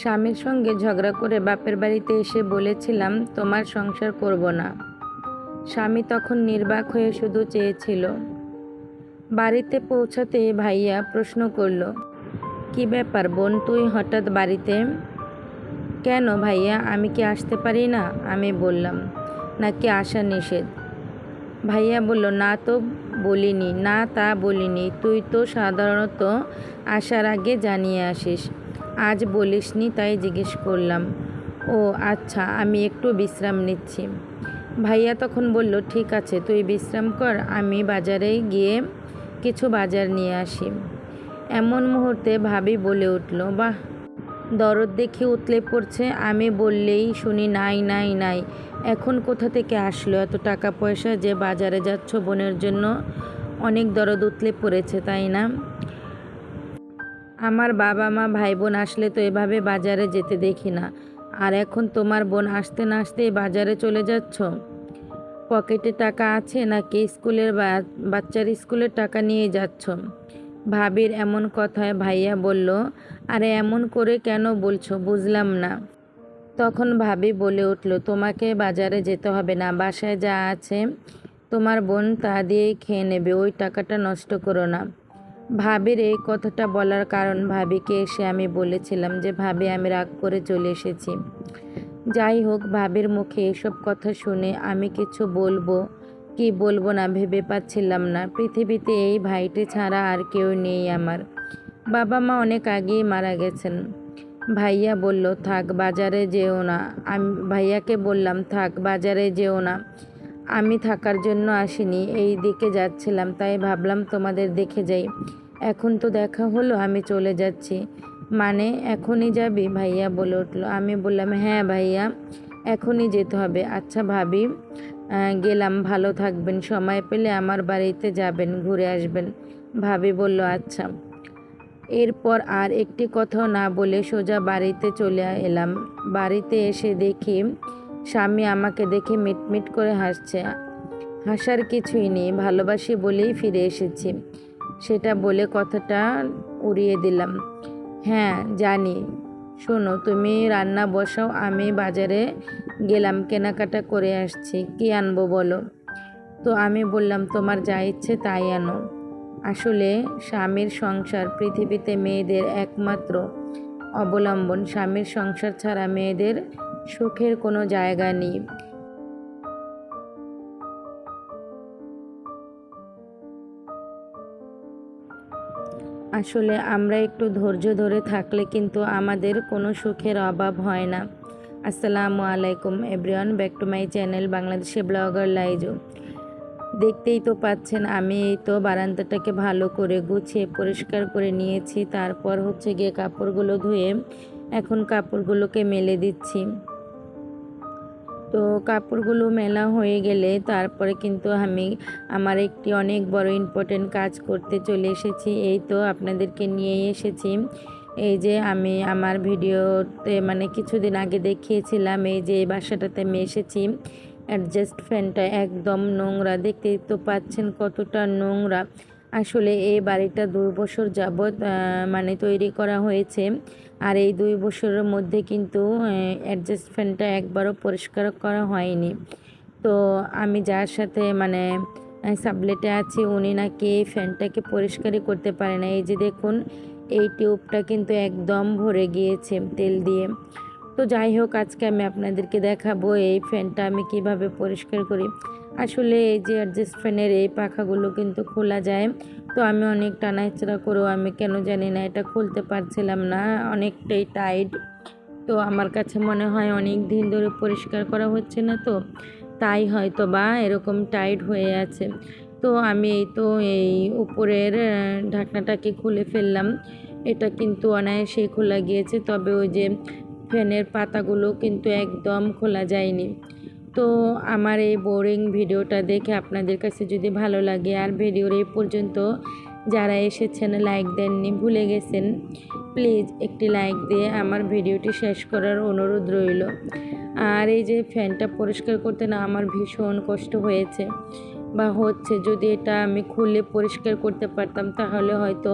স্বামীর সঙ্গে ঝগড়া করে বাপের বাড়িতে এসে বলেছিলাম, তোমার সংসার করব না। স্বামী তখন নির্বাক হয়ে শুধু চেয়েছিল। বাড়িতে পৌঁছাতে ভাইয়া প্রশ্ন করল, কি ব্যাপার বোন তুই হঠাৎ বাড়িতে? কেন ভাইয়া, আমি কি আসতে পারি না? আমি বললাম, নাকি আসা নিষেধ? ভাইয়া বলল, না তো বলিনি, না তা বলিনি। তুই তো সাধারণত আসার আগে জানিয়ে আসিস। আজ বলিসনি, তাই জিজ্ঞেস করলাম। ও আচ্ছা আমি একটু বিশ্রাম নিচ্ছি। ভাইয়া তখন বলল, ঠিক আছে, তুই বিশ্রাম কর, আমি বাজারে গিয়ে কিছু বাজার নিয়ে আসি। এমন মুহূর্তে ভাবি বলে উঠল, বাহ! দরদ দেখে উতলে পড়ছে, আমি বললেই শুনি, নাই নাই নাই, এখন কোথা থেকে আসলো এত টাকা পয়সা যে বাজারে যাচ্ছ বোনের জন্য? অনেক দরদ উতলে পড়েছে, তাই না? আমার বাবা মা ভাই বোন আসলে তো এভাবে বাজারে যেতে দেখি না। আর এখন তোমার বোন আসতে না আসতেই বাজারে চলে যাচ্ছ? পকেটে টাকা আছে নাকি স্কুলের বাচ্চার স্কুলের টাকা নিয়ে যাচ্ছ? ভাবির এমন কথায় ভাইয়া বলল, আরে এমন করে কেন বলছো? বুঝলাম না। তখন ভাবি বলে উঠল, তোমাকে বাজারে যেতে হবে না, বাসায় যা আছে তোমার বোন তা দিয়েই খেয়ে নেবে, ওই টাকাটা নষ্ট করো না। ভাবির এই কথাটা বলার কারণ ভাবিকে এসে আমি বলেছিলাম যে, ভাবি, আমি রাগ করে চলে এসেছি। যাই হোক, ভাবির মুখে এসব কথা শুনে আমি কিছু বলব, কি বলব না ভেবে পাচ্ছিলাম না। পৃথিবীতে এই ভাইটি ছাড়া আর কেউ নেই আমার। বাবা মা অনেক আগেই মারা গেছেন। ভাইয়া বলল, থাক, বাজারে যেও না। আমি ভাইয়াকে বললাম, থাক, বাজারে যেও না। আমি থাকার জন্য আসিনি, এই দিকে যাচ্ছিলাম, তাই ভাবলাম তোমাদের দেখে যাই। এখন তো দেখা হলো, আমি চলে যাচ্ছি। মানে এখনই যাবি? ভাইয়া বলে উঠল। আমি বললাম হ্যাঁ ভাইয়া, এখনই যেতে হবে। আচ্ছা ভাবি গেলাম, ভালো থাকবেন, সময় পেলে আমার বাড়িতে যাবেন, ঘুরে আসবেন। ভাবি বলল আচ্ছা। এরপর আর একটি কথাও না বলে সোজা বাড়িতে চলে এলাম। বাড়িতে এসে দেখি স্বামী আমাকে দেখে মিটমিট করে হাসছে। হাসার কিছুই নেই, ভালোবাসি বলেই ফিরে এসেছি। সেটা বলে কথাটা উড়িয়ে দিলাম। হ্যাঁ জানি। শোনো, তুমি রান্না বসাও, আমি বাজারে গেলাম, কেনাকাটা করে আসছি। কি আনব বলো? তো আমি বললাম, তোমার যা ইচ্ছে তাই আনো। আসলে স্বামীর সংসার পৃথিবীতে মেয়েদের একমাত্র অবলম্বন। স্বামীর সংসার ছাড়া মেয়েদের সুখের কোনো জায়গা নেই। আসলে আমরা একটু ধৈর্য ধরে থাকলে কিন্তু আমাদের কোনো সুখের অভাব হয় না। আসসালামু আলাইকুম everyone, back to my channel বাংলাদেশে ব্লগার লাইজু। দেখতেই তো পাচ্ছেন, আমি এই তো বারান্দাটাকে ভালো করে গুছিয়ে পরিষ্কার করে নিয়েছি। তারপর হচ্ছে গিয়ে কাপড়গুলো ধুয়ে এখন কাপড়গুলোকে মেলে দিচ্ছি। তো কাপড়গুলো মেলা হয়ে গেলে তারপরে কিন্তু আমি আমার একটি অনেক বড় ইম্পর্টেন্ট কাজ করতে চলে এসেছি। এই তো আপনাদেরকে নিয়ে এসেছি। এই যে আমি আমার ভিডিওতে মানে কিছুদিন আগে দেখিয়েছিলাম, এই যে এই বাসাটাতে আমি এসেছি। অ্যাডজাস্ট ফ্যানটা একদম নোংরা। দেখতেই তো পাচ্ছেন কতটা নোংরা। আসলে এই বাড়িটা দুই বছর যাবৎ মানে তৈরি করা হয়েছে। আর এই দুই বছরের মধ্যে কিন্তু অ্যাডজাস্ট ফ্যানটা একবারও পরিষ্কার করা হয়নি। তো আমি যার সাথে মানে সাবলেটে আছি, উনি নাকি এই ফ্যানটাকে পরিষ্কারই করতে পারে না। এই যে দেখুন, এই টিউবটা কিন্তু একদম ভরে গিয়েছে তেল দিয়ে। তো যাই হোক, আজকে আমি আপনাদেরকে দেখাবো এই ফ্যানটা আমি কীভাবে পরিষ্কার করি। আসলে এই যে অ্যাডজাস্ট ফ্যানের এই পাখাগুলো কিন্তু খোলা যায়। তো আমি অনেক টানাহেচড়া করেও আমি কেন জানি না এটা খুলতে পারছিলাম না, অনেকটাই টাইট তো আমার কাছে মনে হয় অনেক দিন ধরে পরিষ্কার করা হচ্ছে না তো, তাই হয়তো বা এরকম টাইট হয়ে আছে। তো আমি এই তো এই উপরের ঢাকনাটাকে খুলে ফেললাম। এটা কিন্তু অনায়াসেই খোলা গিয়েছে, তবে ওই যে ফ্যানের পাতাগুলো কিন্তু একদম খোলা যায়নি। তো আমার এই বোরিং ভিডিওটা দেখে আপনাদের কাছে যদি ভালো লাগে, আর ভিডিওর এই পর্যন্ত যারা এসেছেন লাইক দেননি, ভুলে গেছেন প্লিজ একটি লাইক দিয়ে আমার ভিডিওটি শেষ করার অনুরোধ রইল। আর এই যে ফ্যানটা পরিষ্কার করতে না আমার ভীষণ কষ্ট হয়েছে। বা হচ্ছে যদি এটা আমি খুলে পরিষ্কার করতে পারতাম, তাহলে হয়তো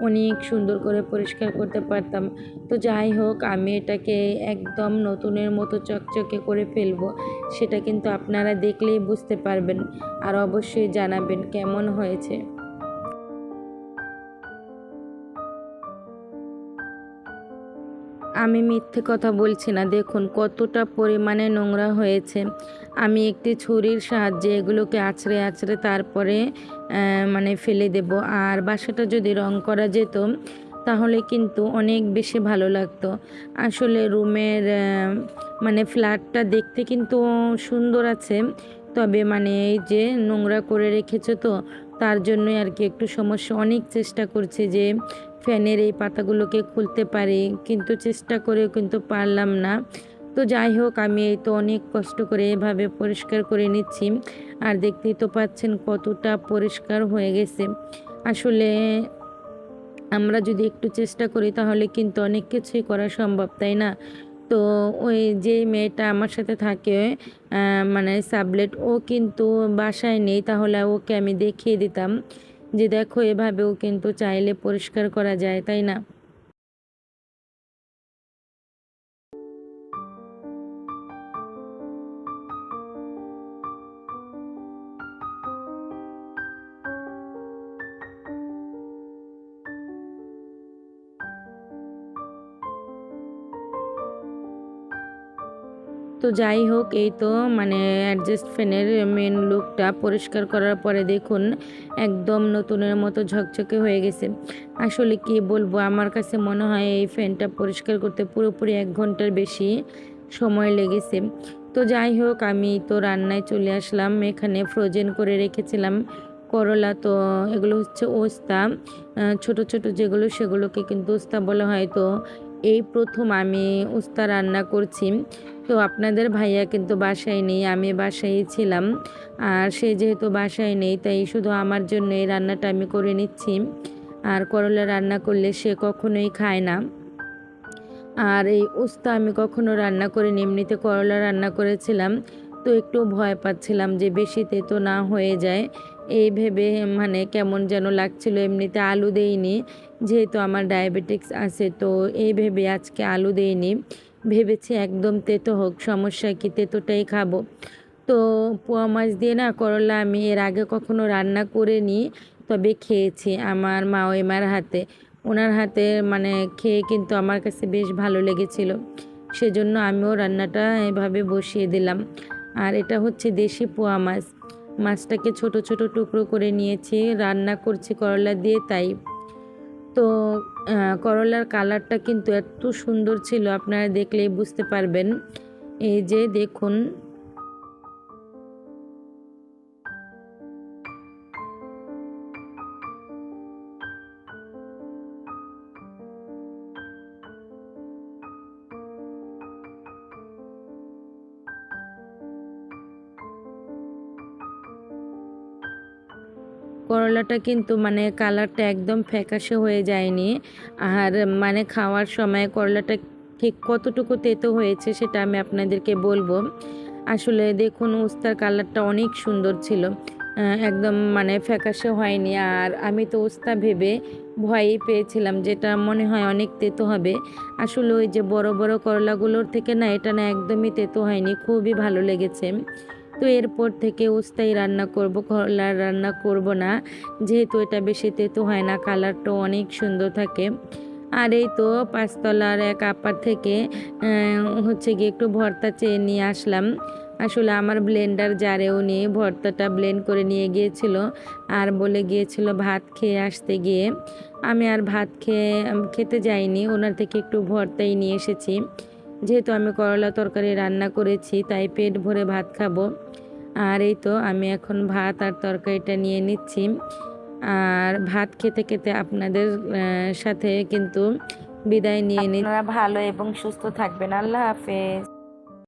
অনেক সুন্দর করে পরিষ্কার করতে পারতাম। তো যাই হোক, আমি এটাকে একদম নতুনের মতো চকচকে করে ফেলব, সেটা কিন্তু আপনারা দেখলেই বুঝতে পারবেন। আর অবশ্যই জানাবেন কেমন হয়েছে। আমি মিথ্যে কথা বলছি না। দেখুন, কতটা পরিমাণে নোংরা হয়েছে। আমি একটি ছুরির সাহায্যে এগুলোকে আছড়ে আছড়ে তারপরে মানে ফেলে দেব। আর বাসাটা যদি রং করা যেত, তাহলে কিন্তু অনেক বেশি ভালো লাগতো। আসলে রুমের মানে ফ্ল্যাটটা দেখতে কিন্তু সুন্দর আছে। তবে মানে এই যে নোংরা করে রেখেছো তো তার জন্যই আর কি একটু সমস্যা। অনেক চেষ্টা করছি যে ফ্যানের এই পাতাগুলোকে খুলতে পারি, কিন্তু চেষ্টা করেও কিন্তু পারলাম না। তো যাই হোক, আমি এই তো অনেক কষ্ট করে এভাবে পরিষ্কার করে নিচ্ছি, আর দেখতেই তো পাচ্ছেন কতটা পরিষ্কার হয়ে গেছে। আসলে আমরা যদি একটু চেষ্টা করি, তাহলে কিন্তু অনেক কিছুই করা সম্ভব, তাই না? তো ওই যেই মেয়েটা আমার সাথে থাকে মানে সাবলেট ও কিন্তু বাসায় নেই, তাহলে ওকে আমি দেখিয়ে দিতাম। যে দেখো এভাবেও কিন্তু চাইলে পরিষ্কার করা যায়, তাই না? তো যাই হোক, এই তো মানে অ্যাডজাস্ট ফ্যানের মেন লুকটা পরিষ্কার করার পরে দেখুন, একদম নতুনের মতো ঝকঝকে হয়ে গেছে। আসলে কি বলব, আমার কাছে মনে হয় এই ফ্যানটা পরিষ্কার করতে পুরোপুরি এক ঘণ্টার বেশি সময় লেগেছে। তো যাই হোক, আমি তো রান্নায় চলে আসলাম, এখানে ফ্রোজেন করে রেখেছিলাম করলা, তো এগুলো হচ্ছে ওস্তা। ছোট ছোট যেগুলো সেগুলোকে কিন্তু ওস্তা বলা হয়। তো এই প্রথম আমি উস্তা রান্না করছি। তো আপনাদের ভাইয়া কিন্তু বাসায় নেই, আমি বাসায় ছিলাম। আর সে যেহেতু বাসায় নেই, তাই শুধু আমার জন্য এই রান্নাটা আমি করে নিচ্ছি। আর করলা রান্না করলে সে কখনোই খায় না। আর এই উস্তা আমি কখনো রান্না করিনি, এমনিতে করলা রান্না করেছিলাম। তো একটু ভয় পাচ্ছিলাম যে বেশি তেতো না হয়ে যায়। এই ভেবে মানে কেমন যেন লাগছিল, এমনিতে আলু দেইনি। যেহেতু আমার ডায়াবেটিক্স আছে, তো এই ভেবে আজকে আলু দেইনি। ভেবেছি একদম তেতো হোক, সমস্যা কি তেতোটাই খাব। তো পোয়া মাছ দিয়ে না করলা আমি এর আগে কখনো রান্না করিনি, তবে খেয়েছি আমার মা মার হাতে। ওনার হাতে মানে খেয়ে কিন্তু আমার কাছে বেশ ভালো লেগেছিল। সেজন্য আমিও রান্নাটা এভাবে বসিয়ে দিলাম। আর এটা হচ্ছে দেশি পোয়া মাছ। মাছটাকে ছোট ছোট টুকরো করে নিয়েছি, রান্না করছি করলা দিয়ে তাই। তো করলার কালারটা কিন্তু এত সুন্দর ছিল আপনারা দেখলেই বুঝতে পারবেন। এই যে দেখুন করলাটা কিন্তু মানে কালারটা একদম ফ্যাকাশে হয়ে যায়নি। আর মানে খাওয়ার সময় করলাটা ঠিক কতটুকু তেতো হয়েছে সেটা আমি আপনাদেরকে বলব। আসলে দেখুন, উস্তার কালারটা অনেক সুন্দর ছিল। একদম মানে ফ্যাকাশে হয়নি। আর আমি তো উস্তা ভেবে ভয়ই পেয়েছিলাম যেটা মনে হয় অনেক তেতো হবে। আসলে ওই যে বড় বড় করলাগুলোর থেকে না, এটা না একদমই তেতো হয়নি। খুবই ভালো লেগেছে। তো এরপর থেকে উস্তাই রান্না করব করলার রান্না করব না। যেহেতু এটা বেশি তেতো হয় না, কালারটা অনেক সুন্দর থাকে। আর এই তো পাঁচতলার এক আপার থেকে হচ্ছে গিয়ে একটু ভর্তা চেয়ে নিয়ে আসলাম। আসলে আমার ব্লেন্ডার জারেও নিয়ে ভর্তাটা ব্লেন্ড করে নিয়ে গিয়েছিল আর বলে গিয়েছিল ভাত খেয়ে আসতে গিয়ে। আমি আর ভাত খেয়ে খেতে যাইনি, ওনার থেকে একটু ভর্তাই নিয়ে এসেছি। যেহেতু আমি করলা তরকারি রান্না করেছি, তাই পেট ভরে ভাত খাব। আর এই তো আমি এখন ভাত আর তরকারিটা নিয়ে নিচ্ছি। আর ভাত খেতে খেতে আপনাদের সাথে কিন্তু বিদায় নিয়ে নিচ্ছি। ভালো এবং সুস্থ থাকবেন। আল্লাহ হাফেজ।